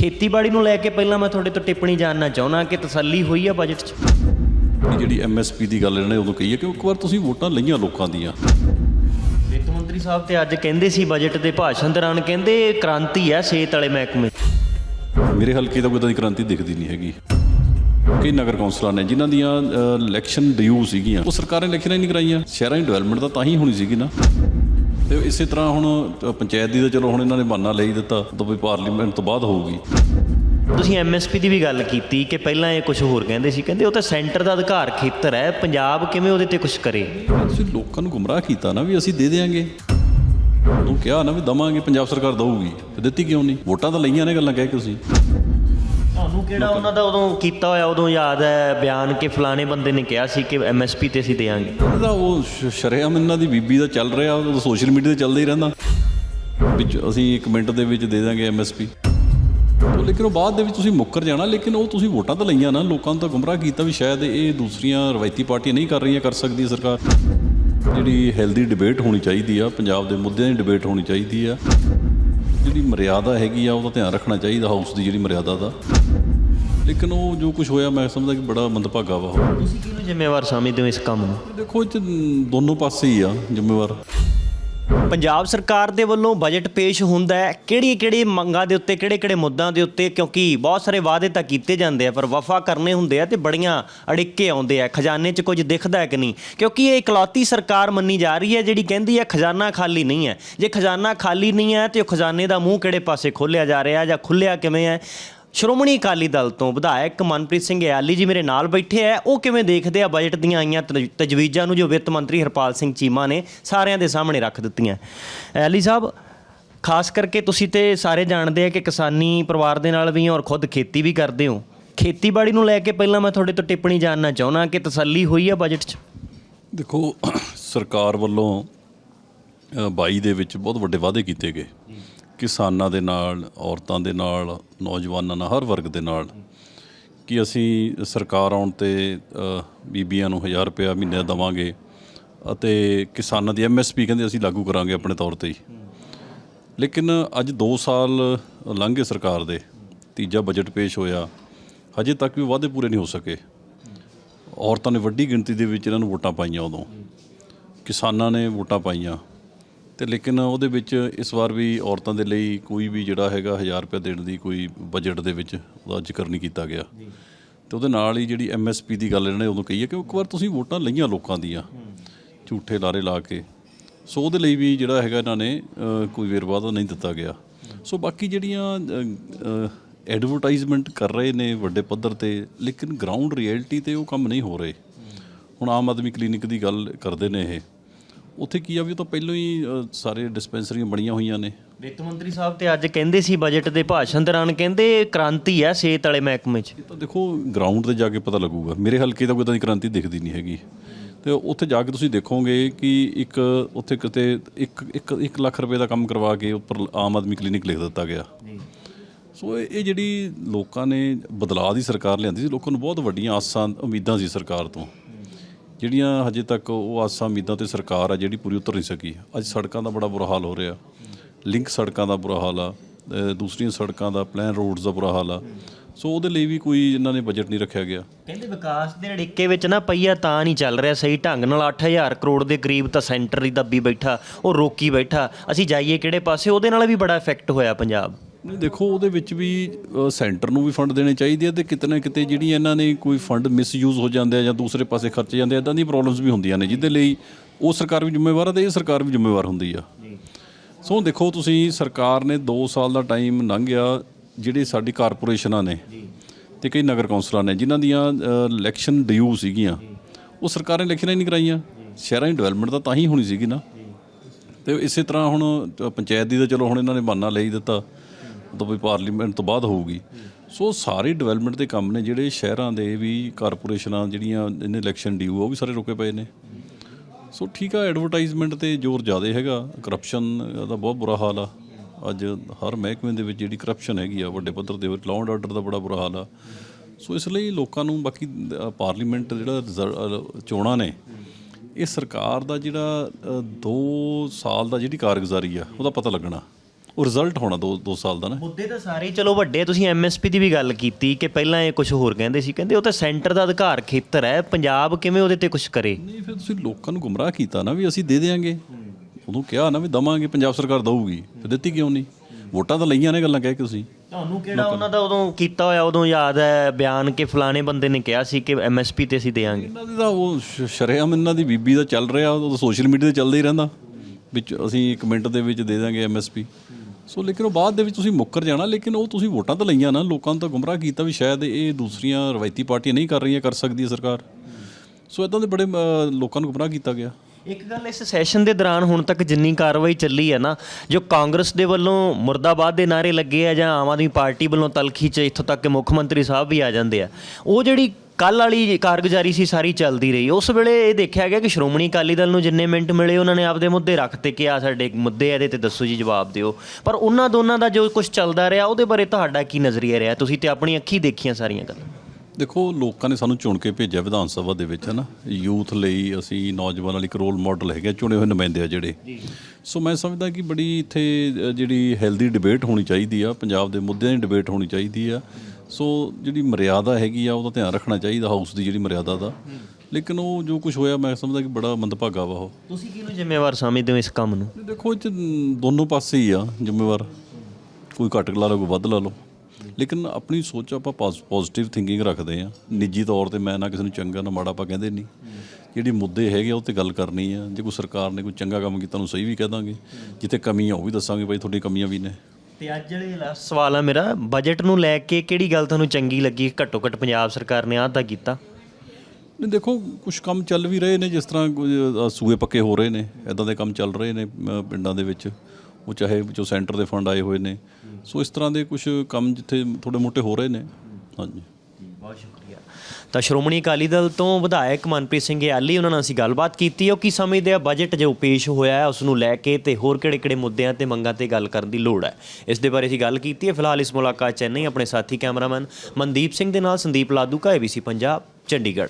ਖੇਤੀਬਾੜੀ ਨੂੰ ਲੈ ਕੇ ਪਹਿਲਾਂ ਮੈਂ ਤੁਹਾਡੇ ਤੋਂ ਟਿੱਪਣੀ ਜਾਣਨਾ ਚਾਹੁੰਦਾ ਕਿ ਤਸੱਲੀ ਹੋਈ ਆ ਬਜਟ 'ਚ? ਇਹ ਜਿਹੜੀ ਐਮਐਸਪੀ ਦੀ ਗੱਲ ਇਹਨਾਂ ਨੇ ਉਦੋਂ ਕਹੀ ਹੈ ਕਿ ਇੱਕ ਵਾਰ ਤੁਸੀਂ ਵੋਟਾਂ ਲਈਆਂ ਲੋਕਾਂ ਦੀਆਂ। ਵਿੱਤ ਮੰਤਰੀ ਸਾਹਿਬ ਤੇ ਅੱਜ ਕਹਿੰਦੇ ਸੀ ਬਜਟ ਦੇ ਭਾਸ਼ਣ ਦੌਰਾਨ ਕਹਿੰਦੇ ਕ੍ਰਾਂਤੀ ਹੈ ਸਿਹਤ ਵਾਲੇ ਮਹਿਕਮੇ। ਮੇਰੇ ਹਲਕੇ ਦਾ ਕੋਈ ਤਾਂ ਦੀ ਕ੍ਰਾਂਤੀ ਦਿਖਦੀ ਨਹੀਂ ਹੈਗੀ। ਕਈ ਨਗਰ ਕੌਂਸਲਰ ਨੇ ਜਿਨ੍ਹਾਂ ਦੀਆਂ ਇਲੈਕਸ਼ਨ ਡਿਊ ਸੀਗੀਆਂ ਉਹ ਸਰਕਾਰਾਂ ਨੇ ਇਲੈਕਸ਼ਨਾਂ ਹੀ ਨਹੀਂ ਕਰਾਈਆਂ। ਸ਼ਹਿਰਾਂ ਦੀ ਡਿਵੈਲਪਮੈਂਟ ਤਾਂ ਤਾਂ ਹੀ ਹੋਣੀ ਸੀਗੀ ਨਾ। ਤੇ ਇਸੇ ਤਰ੍ਹਾਂ ਹੁਣ ਪੰਚਾਇਤ ਦੀ ਤਾਂ ਚਲੋ ਹੁਣ ਇਹਨਾਂ ਨੇ ਬਹਾਨਾ ਲੈ ਹੀ ਦਿੱਤਾ ਤਾਂ ਵੀ ਪਾਰਲੀਮੈਂਟ ਤੋਂ ਬਾਅਦ ਹੋਊਗੀ। ਤੁਸੀਂ ਐਮਐਸਪੀ ਦੀ ਵੀ ਗੱਲ ਕੀਤੀ ਕਿ ਪਹਿਲਾਂ ਇਹ ਕੁਝ ਹੋਰ ਕਹਿੰਦੇ ਸੀ ਕਹਿੰਦੇ ਉਹ ਤਾਂ ਸੈਂਟਰ ਦਾ ਅਧਿਕਾਰ ਖੇਤਰ ਹੈ ਪੰਜਾਬ ਕਿਵੇਂ ਉਹਦੇ ਤੇ ਕੁਝ ਕਰੇ? ਤੁਸੀਂ ਲੋਕਾਂ ਨੂੰ ਗੁੰਮਰਾਹ ਕੀਤਾ ਨਾ ਵੀ ਅਸੀਂ ਦੇ ਦੇਾਂਗੇ। ਉਹ ਕਿਹਾ ਨਾ ਵੀ ਦਵਾਂਗੇ ਪੰਜਾਬ ਸਰਕਾਰ ਦਊਗੀ ਤੇ ਦਿੱਤੀ ਕਿਉਂ ਨਹੀਂ? ਵੋਟਾਂ ਤਾਂ ਲਈਆਂ ਨੇ ਗੱਲਾਂ ਕਹਿ ਕੇ ਤੁਸੀਂ। ਤੁਹਾਨੂੰ ਕਿਹੜਾ ਉਹਨਾਂ ਦਾ ਉਦੋਂ ਕੀਤਾ ਹੋਇਆ ਉਦੋਂ ਯਾਦ ਹੈ ਬਿਆਨ ਕਿ ਫਲਾਣੇ ਬੰਦੇ ਨੇ ਕਿਹਾ ਸੀ ਕਿ ਐਮਐਸਪੀ ਤੇ ਅਸੀਂ ਦੇਵਾਂਗੇ? ਇਹਦਾ ਉਹ ਸ਼ਰੇਆਮ ਇਹਨਾਂ ਦੀ ਬੀਬੀ ਦਾ ਚੱਲ ਰਿਹਾ ਉਹ ਸੋਸ਼ਲ ਮੀਡੀਆ ਤੇ ਚੱਲਦਾ ਹੀ ਰਹਿੰਦਾ। ਵਿੱਚ ਅਸੀਂ ਇੱਕ ਮਿੰਟ ਦੇ ਵਿੱਚ ਦੇ ਦਾਂਗੇ ਐਮਐਸਪੀ ਲੇਕਿਨ ਉਹ ਬਾਅਦ ਦੇ ਵਿੱਚ ਤੁਸੀਂ ਮੁੱਕਰ ਜਾਣਾ ਲੇਕਿਨ ਉਹ ਤੁਸੀਂ ਵੋਟਾਂ ਤਾਂ ਲਈਆਂ ਨਾ ਲੋਕਾਂ ਨੂੰ ਤਾਂ ਗੁੰਮਰਾਹ ਕੀਤਾ ਵੀ ਸ਼ਾਇਦ ਇਹ ਦੂਸਰੀਆਂ ਰਵਾਇਤੀ ਪਾਰਟੀਆਂ ਨਹੀਂ ਕਰ ਰਹੀਆਂ ਕਰ ਸਕਦੀ ਸਰਕਾਰ। ਜਿਹੜੀ ਹੈਲਦੀ ਡਿਬੇਟ ਹੋਣੀ ਚਾਹੀਦੀ ਆ ਪੰਜਾਬ ਦੇ ਮੁੱਦਿਆਂ ਦੀ ਡਿਬੇਟ ਹੋਣੀ ਚਾਹੀਦੀ ਆ। ਜਿਹੜੀ ਮਰਿਆਦਾ ਹੈਗੀ ਆ ਉਹਦਾ ਧਿਆਨ ਰੱਖਣਾ ਚਾਹੀਦਾ ਹਾਊਸ ਦੀ ਜਿਹੜੀ ਮਰਿਆਦਾ ਦਾ। ਲੇਕਿਨ ਉਹ ਜੋ ਕੁਝ ਹੋਇਆ ਮੈਂ ਸਮਝਦਾ ਕਿ ਬੜਾ ਮੰਦਭਾਗਾ ਵਾ ਉਹ। ਤੁਸੀਂ ਕਿਹਨੂੰ ਜ਼ਿੰਮੇਵਾਰ ਸਮਝਦੇ ਹੋ ਇਸ ਕੰਮ ਨੂੰ? ਦੇਖੋ ਇਹ 'ਚ ਦੋਨੋਂ ਪਾਸੇ ਹੀ ਆ ਜ਼ਿੰਮੇਵਾਰ। ਪੰਜਾਬ ਸਰਕਾਰ ਦੇ ਵੱਲੋਂ ਬਜਟ ਪੇਸ਼ ਹੁੰਦਾ ਹੈ। ਕਿਹੜੀ ਕਿਹੜੀ ਮੰਗਾਂ ਦੇ ਉੱਤੇ ਕਿਹੜੇ ਕਿਹੜੇ ਮੁੱਦਿਆਂ ਦੇ ਉੱਤੇ? ਕਿਉਂਕਿ ਬਹੁਤ ਸਾਰੇ ਵਾਅਦੇ ਤਾਂ ਕੀਤੇ ਜਾਂਦੇ ਆ ਪਰ ਵਫਾ ਕਰਨੇ ਹੁੰਦੇ ਆ ਤੇ ਬੜੀਆਂ ਅੜਿੱਕੇ ਆਉਂਦੇ ਆ। ਖਜ਼ਾਨੇ 'ਚ ਕੁਝ ਦਿਖਦਾ ਹੈ ਕਿ ਨਹੀਂ? ਕਿਉਂਕਿ ਇਹ ਇਕਲੌਤੀ ਸਰਕਾਰ ਮੰਨੀ ਜਾ ਰਹੀ ਹੈ ਜਿਹੜੀ ਕਹਿੰਦੀ ਹੈ ਖਜ਼ਾਨਾ ਖਾਲੀ ਨਹੀਂ ਹੈ। ਜੇ ਖਜ਼ਾਨਾ ਖਾਲੀ ਨਹੀਂ ਹੈ ਤੇ ਉਹ ਖਜ਼ਾਨੇ ਦਾ ਮੂੰਹ ਕਿਹੜੇ ਪਾਸੇ ਖੋਲਿਆ ਜਾ ਰਿਹਾ ਜਾਂ ਖੁੱਲਿਆ ਕਿਵੇਂ ਹੈ? ਸ਼੍ਰੋਮਣੀ ਅਕਾਲੀ ਦਲ ਤੋਂ ਵਿਧਾਇਕ ਮਨਪ੍ਰੀਤ ਸਿੰਘ ਯਾਲੀ ਜੀ ਮੇਰੇ ਨਾਲ ਬੈਠੇ ਆ ਉਹ ਕਿਵੇਂ ਦੇਖਦੇ ਆ ਬਜਟ ਦੀਆਂ ਆਈਆਂ ਤਜ- ਤਜਵੀਜ਼ਾਂ ਨੂੰ ਜੋ ਵਿੱਤ ਮੰਤਰੀ ਹਰਪਾਲ ਸਿੰਘ ਚੀਮਾ ਨੇ ਸਾਰਿਆਂ ਦੇ ਸਾਹਮਣੇ ਰੱਖ ਦਿੱਤੀਆਂ। ਯਾਲੀ ਸਾਹਿਬ ਖਾਸ ਕਰਕੇ ਤੁਸੀਂ ਤੇ ਸਾਰੇ ਜਾਣਦੇ ਆ ਕਿ ਕਿਸਾਨੀ ਪਰਿਵਾਰ ਦੇ ਨਾਲ ਵੀ ਹੋ ਔਰ ਖੁਦ ਖੇਤੀ ਵੀ ਕਰਦੇ ਹੋ। ਖੇਤੀਬਾੜੀ ਨੂੰ ਲੈ ਕੇ ਪਹਿਲਾਂ ਮੈਂ ਤੁਹਾਡੇ ਤੋਂ ਟਿੱਪਣੀ ਜਾਣਨਾ ਚਾਹੁੰਦਾ ਕਿ ਤਸੱਲੀ ਹੋਈ ਆ ਬਜਟ 'ਚ? ਦੇਖੋ ਸਰਕਾਰ ਵੱਲੋਂ ਅ, 22 ਦੇ ਵਿੱਚ ਬਹੁਤ ਵੱਡੇ ਵਾਅਦੇ ਕੀਤੇ ਗਏ। ਕਿਸਾਨਾਂ ਦੇ ਨਾਲ, ਔਰਤਾਂ ਦੇ ਨਾਲ, ਨੌਜਵਾਨਾਂ ਨਾਲ, ਹਰ ਵਰਗ ਦੇ ਨਾਲ ਕਿ ਅਸੀਂ ਸਰਕਾਰ ਆਉਣ ਤੇ ਬੀਬੀਆਂ ਨੂੰ 1000 ਰੁਪਇਆ ਮਹੀਨੇ ਦੇਵਾਂਗੇ ਅਤੇ ਕਿਸਾਨਾਂ ਦੀ ਐਮਐਸਪੀ ਕਹਿੰਦੇ ਅਸੀਂ ਲਾਗੂ ਕਰਾਂਗੇ ਆਪਣੇ ਤੌਰ ਤੇ ਹੀ। ਲੇਕਿਨ ਅੱਜ 2 ਸਾਲ ਲੰਘ ਗਏ ਸਰਕਾਰ ਦੇ, ਤੀਜਾ ਬਜਟ ਪੇਸ਼ ਹੋਇਆ, ਹਜੇ ਤੱਕ ਵੀ ਵਾਅਦੇ ਪੂਰੇ ਨਹੀਂ ਹੋ ਸਕੇ। ਔਰਤਾਂ ਨੇ ਵੱਡੀ ਗਿਣਤੀ ਦੇ ਵਿੱਚ ਇਹਨਾਂ ਨੂੰ ਵੋਟਾਂ ਪਾਈਆਂ ਉਦੋਂ। ਕਿਸਾਨਾਂ ਨੇ ਵੋਟਾਂ ਪਾਈਆਂ। ਤੇ ਲੇਕਿਨ ਉਹਦੇ ਵਿੱਚ ਇਸ ਵਾਰ ਵੀ ਔਰਤਾਂ ਦੇ ਲਈ ਕੋਈ ਵੀ ਜਿਹੜਾ ਹੈਗਾ 1000 ਰੁਪਏ ਦੇਣ ਦੀ ਕੋਈ ਬਜਟ ਦੇ ਵਿੱਚ ਉਹਦਾ ਜ਼ਿਕਰ ਨਹੀਂ ਕੀਤਾ ਗਿਆ। ਤੇ ਉਹਦੇ ਨਾਲ ਹੀ ਜਿਹੜੀ ਐਮਐਸਪੀ ਦੀ ਗੱਲ ਇਹਨਾਂ ਨੇ ਉਦੋਂ ਕਹੀ ਹੈ ਕਿ ਇੱਕ ਵਾਰ ਤੁਸੀਂ ਵੋਟਾਂ ਲਈਆਂ ਲੋਕਾਂ ਦੀਆਂ ਝੂਠੇ ਲਾਰੇ ਲਾ ਕੇ। ਸੋ ਉਹਦੇ ਲਈ ਵੀ ਜਿਹੜਾ ਹੈਗਾ ਇਹਨਾਂ ਨੇ ਕੋਈ ਵੇਰਵਾ ਤਾਂ ਨਹੀਂ ਦਿੱਤਾ ਗਿਆ। ਸੋ ਬਾਕੀ ਜਿਹੜੀਆਂ ਐਡਵਰਟਾਈਜ਼ਮੈਂਟ ਕਰ ਰਹੇ ਨੇ ਵੱਡੇ ਪੱਧਰ ਤੇ ਲੇਕਿਨ ਗਰਾਊਂਡ ਰਿਐਲਿਟੀ ਤੇ ਉਹ ਕੰਮ ਨਹੀਂ ਹੋ ਰਹੇ। ਹੁਣ ਆਮ ਆਦਮੀ ਕਲੀਨਿਕ ਦੀ ਗੱਲ ਕਰਦੇ ਨੇ ਇਹ। ਉੱਥੇ ਕੀ ਆ ਵੀ ਉਹ ਤਾਂ ਪਹਿਲਾਂ ਹੀ ਅ, ਸਾਰੇ ਡਿਸਪੈਂਸਰੀਆਂ ਬਣੀਆਂ ਹੋਈਆਂ ਨੇ। ਵਿੱਤ ਮੰਤਰੀ ਸਾਹਿਬ ਤੇ ਅੱਜ ਕਹਿੰਦੇ ਸੀ ਬਜਟ ਦੇ ਭਾਸ਼ਣ ਦੌਰਾਨ ਕਹਿੰਦੇ ਕ੍ਰਾਂਤੀ ਹੈ ਸਿਹਤ ਵਾਲੇ ਮਹਿਕਮੇ 'ਚ। ਇਹ ਤਾਂ ਦੇਖੋ ਗਰਾਊਂਡ ਤੇ ਜਾ ਕੇ ਪਤਾ ਲੱਗੂਗਾ। ਮੇਰੇ ਹਲਕੇ ਦਾ ਕੋਈ ਤਾਂ ਕ੍ਰਾਂਤੀ ਦਿਖਦੀ ਨਹੀਂ ਹੈਗੀ। ਤੇ ਉੱਥੇ ਜਾ ਕੇ ਤੁਸੀਂ ਦੇਖੋਗੇ ਕਿ ਇੱਕ ਉੱਥੇ ਕਿਤੇ 1 ਇੱਕ 1 ਲੱਖ ਰੁਪਏ ਦਾ ਕੰਮ ਕਰਵਾ ਕੇ ਉੱਪਰ ਆਮ ਆਦਮੀ ਕਲੀਨਿਕ ਲਿਖ ਦਿੱਤਾ ਗਿਆ। ਸੋ ਇਹ ਇਹ ਜਿਹੜੀ ਲੋਕਾਂ ਨੇ ਬਦਲਾਅ ਦੀ ਸਰਕਾਰ ਲਿਆਂਦੀ ਸੀ ਲੋਕਾਂ ਨੂੰ ਬਹੁਤ ਵੱਡੀਆਂ ਆਸਾਂ ਉਮੀਦਾਂ ਸੀ ਸਰਕਾਰ ਤੋਂ। ਜਿਹੜੀਆਂ ਹਜੇ ਤੱਕ ਉਹ ਆਸਾਂ ਉਮੀਦਾਂ ਤੇ ਸਰਕਾਰ ਆ ਜਿਹੜੀ ਪੂਰੀ ਉਤਰ ਨਹੀਂ ਸਕੀ। ਅੱਜ ਸੜਕਾਂ ਦਾ ਬੜਾ ਬੁਰਾ ਹਾਲ ਹੋ ਰਿਹਾ। ਲਿੰਕ ਸੜਕਾਂ ਦਾ ਬੁਰਾ ਹਾਲ ਆ। ਦੂਸਰੀਆਂ ਸੜਕਾਂ ਦਾ ਪਲਾਨ ਰੋਡਸ ਦਾ ਬੁਰਾ ਹਾਲ ਆ। ਸੋ ਉਹਦੇ ਲਈ ਵੀ ਕੋਈ ਇਹਨਾਂ ਨੇ ਬਜਟ ਨਹੀਂ ਰੱਖਿਆ ਗਿਆ। ਕਹਿੰਦੇ ਵਿਕਾਸ ਦੇ ਅੜਿੱਕੇ ਵਿੱਚ ਨਾ ਪਈਆ ਤਾਂ ਨਹੀਂ ਚੱਲ ਰਿਹਾ ਸਹੀ ਢੰਗ ਨਾਲ। 8000 ਕਰੋੜ ਦੇ ਕਰੀਬ ਤਾਂ ਸੈਂਟਰ ਹੀ ਦੱਬੀ ਬੈਠਾ, ਉਹ ਰੋਕੀ ਬੈਠਾ। ਅਸੀਂ ਜਾਈਏ ਕਿਹੜੇ ਪਾਸੇ? ਉਹਦੇ ਨਾਲ ਵੀ ਬੜਾ ਇਫੈਕਟ ਹੋਇਆ ਪੰਜਾਬ। ਨਹੀਂ ਦੇਖੋ ਉਹਦੇ ਵਿੱਚ ਵੀ ਸੈਂਟਰ ਨੂੰ ਵੀ ਫੰਡ ਦੇਣੇ ਚਾਹੀਦੇ ਆ ਤੇ ਕਿਤੇ ਨਾ ਕਿਤੇ ਜਿਹੜੀ ਇਹਨਾਂ ਨੇ ਕੋਈ ਫੰਡ ਮਿਸਯੂਜ਼ ਹੋ ਜਾਂਦੇ ਆ ਜਾਂ ਦੂਸਰੇ ਪਾਸੇ ਖਰਚੇ ਜਾਂਦੇ ਆ ਇਦਾਂ ਦੀ ਪ੍ਰੋਬਲਮਸ ਵੀ ਹੁੰਦੀਆਂ ਨੇ ਜਿਹਦੇ ਲਈ ਉਹ ਸਰਕਾਰ ਵੀ ਜ਼ਿੰਮੇਵਾਰ ਆ ਤੇ ਇਹ ਸਰਕਾਰ ਵੀ ਜ਼ਿੰਮੇਵਾਰ ਹੁੰਦੀ ਆ। ਸੋ ਦੇਖੋ ਤੁਸੀਂ ਸਰਕਾਰ ਨੇ 2 ਸਾਲ ਦਾ ਟਾਈਮ ਲੰਘ ਗਿਆ ਜਿਹੜੇ ਸਾਡੀ ਕਾਰਪੋਰੇਸ਼ਨਾਂ ਨੇ ਤੇ ਕਈ ਨਗਰ ਕੌਂਸਲਰ ਨੇ ਜਿਨ੍ਹਾਂ ਦੀਆਂ ਇਲੈਕਸ਼ਨ ਡਿਊ ਸੀਗੀਆਂ। ਉਹ ਸਰਕਾਰ ਨੇ ਇਲੈਕਸ਼ਨਾਂ ਹੀ ਨਹੀਂ ਕਰਾਈਆਂ। ਸ਼ਹਿਰਾਂ ਦੀ ਡਿਵੈਲਪਮੈਂਟ ਤਾਂ ਤਾਂ ਹੀ ਹੋਣੀ ਸੀਗੀ ਨਾ। ਤੇ ਇਸੇ ਤਰ੍ਹਾਂ ਹੁਣ ਪੰਚਾਇਤ ਦੀ ਤਾਂ ਚਲੋ ਹੁਣ ਇਹਨਾਂ ਨੇ ਬਹਾਨਾ ਲੈ ਹੀ ਦਿੱਤਾ। ਤਾਂ ਵੀ ਪਾਰਲੀਮੈਂਟ ਤੋਂ ਬਾਅਦ ਹੋਊਗੀ। ਸੋ ਸਾਰੇ ਡਿਵੈਲਪਮੈਂਟ ਦੇ ਕੰਮ ਨੇ ਜਿਹੜੇ ਸ਼ਹਿਰਾਂ ਦੇ ਵੀ ਕਾਰਪੋਰੇਸ਼ਨਾਂ ਜਿਹੜੀਆਂ ਇਹਨੇ ਇਲੈਕਸ਼ਨ ਡਿਊ, ਉਹ ਵੀ ਸਾਰੇ ਰੁਕੇ ਪਏ ਨੇ। ਸੋ ਠੀਕ ਆ, ਐਡਵਰਟਾਈਜ਼ਮੈਂਟ ਤੇ ਜ਼ੋਰ ਜ਼ਿਆਦਾ ਹੈਗਾ। ਕਰਪਸ਼ਨ ਦਾ ਬਹੁਤ ਬੁਰਾ ਹਾਲ ਆ। ਅੱਜ ਹਰ ਮਹਿਕਮੇ ਦੇ ਵਿੱਚ ਜਿਹੜੀ ਕਰਪਸ਼ਨ ਹੈਗੀ ਆ, ਵੱਡੇ ਪੱਧਰ ਦੇ ਲਾਅ ਐਂਡ ਆਰਡਰ ਦਾ ਬੜਾ ਬੁਰਾ ਹਾਲ ਆ। ਸੋ ਇਸ ਲਈ ਲੋਕਾਂ ਨੂੰ ਬਾਕੀ ਪਾਰਲੀਮੈਂਟ ਜਿਹੜਾ ਰਿਜ਼ਲ- ਚੋਣਾਂ ਨੇ, ਇਹ ਸਰਕਾਰ ਦਾ ਜਿਹੜਾ 2 ਸਾਲ ਦਾ ਜਿਹੜੀ ਕਾਰਗੁਜ਼ਾਰੀ ਆ, ਉਹਦਾ ਪਤਾ ਲੱਗਣਾ। ਉਹ ਰਿਜ਼ਲਟ ਹੋਣਾ 2 2 ਸਾਲ ਦਾ ਨਾ। ਮੁੱਦੇ ਤਾਂ ਸਾਰੇ ਹੀ ਚਲੋ ਵੱਡੇ ਆ। ਤੁਸੀਂ ਐਮਐਸਪੀ ਦੀ ਵੀ ਗੱਲ ਕੀਤੀ ਕਿ ਪਹਿਲਾਂ ਇਹ ਕੁਝ ਹੋਰ ਕਹਿੰਦੇ ਸੀ। ਕਹਿੰਦੇ ਉਹ ਤਾਂ ਸੈਂਟਰ ਦਾ ਅਧਿਕਾਰ ਖੇਤਰ ਹੈ ਪੰਜਾਬ ਕਿਵੇਂ ਉਹਦੇ ਤੇ ਕੁਝ ਕਰੇ? ਨਹੀਂ ਫਿਰ ਤੁਸੀਂ ਲੋਕਾਂ ਨੂੰ ਗੁੰਮਰਾਹ ਕੀਤਾ ਨਾ ਵੀ ਅਸੀਂ ਦੇ ਦੇਾਂਗੇ ਉਦੋਂ ਕਿਹਾ ਨਾ ਵੀ ਦਵਾਂਗੇ ਪੰਜਾਬ ਸਰਕਾਰ ਦਊਗੀ। ਫਿਰ ਦਿੱਤੀ ਕਿਉਂ ਨਹੀਂ? ਵੋਟਾਂ ਤਾਂ ਲਈਆਂ ਨੇ ਗੱਲਾਂ ਕਹਿ ਕੇ ਤੁਸੀਂ। ਤੁਹਾਨੂੰ ਕਿਹੜਾ ਉਹਨਾਂ ਦਾ ਉਦੋਂ ਕੀਤਾ ਹੋਇਆ ਉਦੋਂ ਯਾਦ ਹੈ ਬਿਆਨ ਕਿ ਫਲਾਣੇ ਬੰਦੇ ਨੇ ਕਿਹਾ ਸੀ ਕਿ ਐਮਐਸਪੀ ਤੇ ਅਸੀਂ ਦੇਾਂਗੇ ਇਹਨਾਂ ਦੀ ਤਾਂ ਉਹ ਸ਼- ਸ਼ਰੇਆਮ ਇਹਨਾਂ ਦੀ ਬੀਬੀ ਦਾ ਚੱਲ ਰਿਹਾ ਉਹ ਸੋਸ਼ਲ ਮੀਡੀਆ ਤੇ ਚੱਲਦਾ ਹੀ ਰਹਿੰਦਾ। ਵਿੱਚ ਅਸੀਂ ਇੱਕ ਮਿੰਟ ਦੇ ਵਿੱਚ ਦੇ ਦਾਂਗੇ ਐਮਐਸਪੀ ਸੋ ਲੇਕਿਨ ਉਹ ਬਾਅਦ ਦੇ ਵਿੱਚ ਤੁਸੀਂ ਮੁੱਕਰ ਜਾਣਾ, ਲੇਕਿਨ ਉਹ ਤੁਸੀਂ ਵੋਟਾਂ ਤਾਂ ਲਈਆਂ ਨਾ, ਲੋਕਾਂ ਨੂੰ ਤਾਂ ਗੁੰਮਰਾਹ ਕੀਤਾ ਵੀ ਸ਼ਾਇਦ ਇਹ ਦੂਸਰੀਆਂ ਰਵਾਇਤੀ ਪਾਰਟੀਆਂ ਨਹੀਂ ਕਰ ਰਹੀਆਂ, ਕਰ ਸਕਦੀ ਹੈ ਸਰਕਾਰ। ਸੋ ਇਦਾਂ ਦੇ ਬੜੇ ਲੋਕਾਂ ਨੂੰ ਗੁੰਮਰਾਹ ਕੀਤਾ ਗਿਆ। ਇੱਕ ਗੱਲ ਇਸ ਸੈਸ਼ਨ ਦੇ ਦੌਰਾਨ ਹੁਣ ਤੱਕ ਜਿੰਨੀ ਕਾਰਵਾਈ ਚੱਲੀ ਹੈ ਨਾ, ਜੋ ਕਾਂਗਰਸ ਦੇ ਵੱਲੋਂ ਮੁਰਦਾਬਾਦ ਦੇ ਨਾਰੇ ਲੱਗੇ ਆ ਜਾਂ ਆਮ ਆਦਮੀ ਪਾਰਟੀ ਵੱਲੋਂ ਤਲਖੀ 'ਚ ਇੱਥੋਂ ਤੱਕ ਕਿ ਮੁੱਖ ਮੰਤਰੀ ਸਾਹਿਬ ਵੀ ਆ ਜਾਂਦੇ ਆ, ਉਹ ਜਿਹੜੀ ਕੱਲ ਵਾਲੀ ਕਾਰਗੁਜ਼ਾਰੀ ਸੀ ਸਾਰੀ ਚੱਲਦੀ ਰਹੀ। ਉਸ ਵੇਲੇ ਇਹ ਦੇਖਿਆ ਗਿਆ ਕਿ ਸ਼੍ਰੋਮਣੀ ਅਕਾਲੀ ਦਲ ਨੂੰ ਜਿੰਨੇ ਮਿੰਟ ਮਿਲੇ ਉਹਨਾਂ ਨੇ ਆਪਦੇ ਮੁੱਦੇ ਰੱਖਤੇ ਕਿ ਆ ਸਾਡੇ ਮੁੱਦੇ ਆ, ਇਹਦੇ ਤੇ ਦੱਸੋ ਜੀ ਜਵਾਬ ਦਿਓ। ਪਰ ਉਹਨਾਂ ਦੋਨਾਂ ਦਾ ਜੋ ਕੁਝ ਚੱਲਦਾ ਰਿਹਾ ਉਹਦੇ ਬਾਰੇ ਤੁਹਾਡਾ ਕੀ ਨਜ਼ਰੀਆ ਰਿਹਾ? ਤੁਸੀਂ ਤੇ ਆਪਣੀ ਅੱਖੀ ਦੇਖੀਆਂ ਸਾਰੀਆਂ ਗੱਲਾਂ। ਦੇਖੋ ਲੋਕਾਂ ਨੇ ਸਾਨੂੰ ਚੁਣ ਕੇ ਭੇਜਿਆ ਵਿਧਾਨ ਸਭਾ ਦੇ ਵਿੱਚ ਹਨਾ। ਯੂਥ ਲਈ ਅਸੀਂ ਨੌਜਵਾਨਾਂ ਲਈ ਇੱਕ ਰੋਲ ਮਾਡਲ ਹੈਗੇ ਚੁਣੇ ਹੋਏ ਨੁਮਾਇੰਦੇ ਆ ਜਿਹੜੇ। ਸੋ ਮੈਂ ਸਮਝਦਾ ਕਿ ਬੜੀ ਇੱਥੇ ਜਿਹੜੀ ਹੈਲਦੀ ਡਿਬੇਟ ਹੋਣੀ ਚਾਹੀਦੀ ਆ ਪੰਜਾਬ ਦੇ ਮੁੱਦਿਆਂ ਦੀ ਡਿਬੇਟ ਹੋਣੀ ਚਾਹੀਦੀ ਆ। ਸੋ ਜਿਹੜੀ ਮਰਿਆਦਾ ਹੈਗੀ ਆ ਉਹਦਾ ਧਿਆਨ ਰੱਖਣਾ ਚਾਹੀਦਾ ਹਾਊਸ ਦੀ ਜਿਹੜੀ ਮਰਿਆਦਾ ਦਾ। ਲੇਕਿਨ ਉਹ ਜੋ ਕੁਝ ਹੋਇਆ ਮੈਂ ਸਮਝਦਾ ਕਿ ਬੜਾ ਮੰਦਭਾਗਾ ਵਾ ਉਹ। ਤੁਸੀਂ ਕਿਹਨੂੰ ਜ਼ਿੰਮੇਵਾਰ ਸਮਝਦੇ ਹੋ ਇਸ ਕੰਮ ਨੂੰ? ਦੇਖੋ ਇਹ ਦੋਨੋਂ ਪਾਸੇ ਹੀ ਆ ਜ਼ਿੰਮੇਵਾਰ। ਕੋਈ ਘੱਟ ਲਾ ਲਓ ਕੋਈ ਵੱਧ ਲਾ ਲਓ। ਲੇਕਿਨ ਆਪਣੀ ਸੋਚ ਆਪਾਂ ਪੋਜ਼ਿਟਿਵ ਥਿੰਕਿੰਗ ਰੱਖਦੇ ਆ। ਨਿੱਜੀ ਤੌਰ ਤੇ ਮੈਂ ਨਾ ਕਿਸੇ ਨੂੰ ਚੰਗਾ ਨਾ ਮਾੜਾ ਆਪਾਂ ਕਹਿੰਦੇ ਨਹੀਂ। ਜਿਹੜੀ ਮੁੱਦੇ ਹੈਗੇ ਉਹ ਤੇ ਗੱਲ ਕਰਨੀ ਆ। ਜੇ ਕੋਈ ਸਰਕਾਰ ਨੇ ਕੋਈ ਚੰਗਾ ਕੰਮ ਕੀਤਾ ਉਹਨੂੰ ਸਹੀ ਵੀ ਕਹਿ ਦਾਂਗੇ। ਜਿੱਥੇ ਕਮੀਆਂ ਉਹ ਵੀ ਦੱਸਾਂਗੇ ਭਾਈ ਤੁਹਾਡੀ ਕਮੀਆਂ ਵੀ ਨੇ। ਤੇ ਅੱਜ ਜਿਹੜੇ ਲਾਸਟ ਸਵਾਲ ਆ ਮੇਰਾ ਬਜਟ ਨੂੰ ਲੈ ਕੇ ਕਿਹੜੀ ਗੱਲ ਤੁਹਾਨੂੰ ਚੰਗੀ ਲੱਗੀ? ਘੱਟੋ ਘੱਟ ਪੰਜਾਬ ਸਰਕਾਰ ਨੇ ਆਹ ਤਾਂ ਕੀਤਾ। ਨਹੀਂ ਦੇਖੋ ਕੁਝ ਕੰਮ ਚੱਲ ਵੀ ਰਹੇ ਨੇ ਜਿਸ ਤਰ੍ਹਾਂ ਕੁਝ, ਅ, ਸੂਏ ਪੱਕੇ ਹੋ ਰਹੇ ਨੇ ਇਦਾਂ ਦੇ ਕੰਮ ਚੱਲ ਰਹੇ ਨੇ ਅ, ਪਿੰਡਾਂ ਦੇ ਵਿੱਚ। ਉਹ ਚਾਹੇ ਜੋ ਸੈਂਟਰ ਦੇ ਫੰਡ ਆਏ ਹੋਏ ਨੇ। ਸੋ ਇਸ ਤਰ੍ਹਾਂ ਦੇ ਕੁਝ ਕੰਮ ਜਿੱਥੇ ਥੋੜੇ ਮੋਟੇ ਹੋ ਰਹੇ ਨੇ। ਹਾਂਜੀ। ਬਹੁਤ ਸ਼ੁਕਰੀਆ। ਤਾਂ ਸ਼੍ਰੋਮਣੀ ਅਕਾਲੀ ਦਲ ਤੋਂ ਵਿਧਾਇਕ ਮਨਪ੍ਰੀਤ ਸਿੰਘ ਯਾਲੀ ਉਹਨਾਂ ਨਾਲ ਅਸੀਂ ਗੱਲਬਾਤ ਕੀਤੀ। ਉਹ ਕੀ ਸਮਝਦੇ ਆ? ਬਜਟ ਜੋ ਪੇਸ਼ ਹੋਇਆ ਹੈ ਉਸ ਨੂੰ ਲੈ ਕੇ ਤੇ ਹੋਰ ਕਿਹੜੇ-ਕਿਹੜੇ ਮੁੱਦਿਆਂ ਤੇ ਮੰਗਾਂ ਤੇ ਗੱਲ ਕਰਨ ਦੀ ਲੋੜ ਹੈ। ਇਸ ਦੇ ਬਾਰੇ ਅਸੀਂ ਗੱਲ ਕੀਤੀ ਹੈ। ਫਿਲਹਾਲ ਇਸ ਮੁਲਾਕਾਤ 'ਚ ਚੈਨਈ ਆਪਣੇ ਸਾਥੀ ਕੈਮਰਾਮੈਨ ਮਨਦੀਪ ਸਿੰਘ ਦੇ ਨਾਲ ਸੰਦੀਪ ਲਾਦੂ ਕਾ ਏਬੀਸੀ ਪੰਜਾਬ, ਚੰਡੀਗੜ੍ਹ।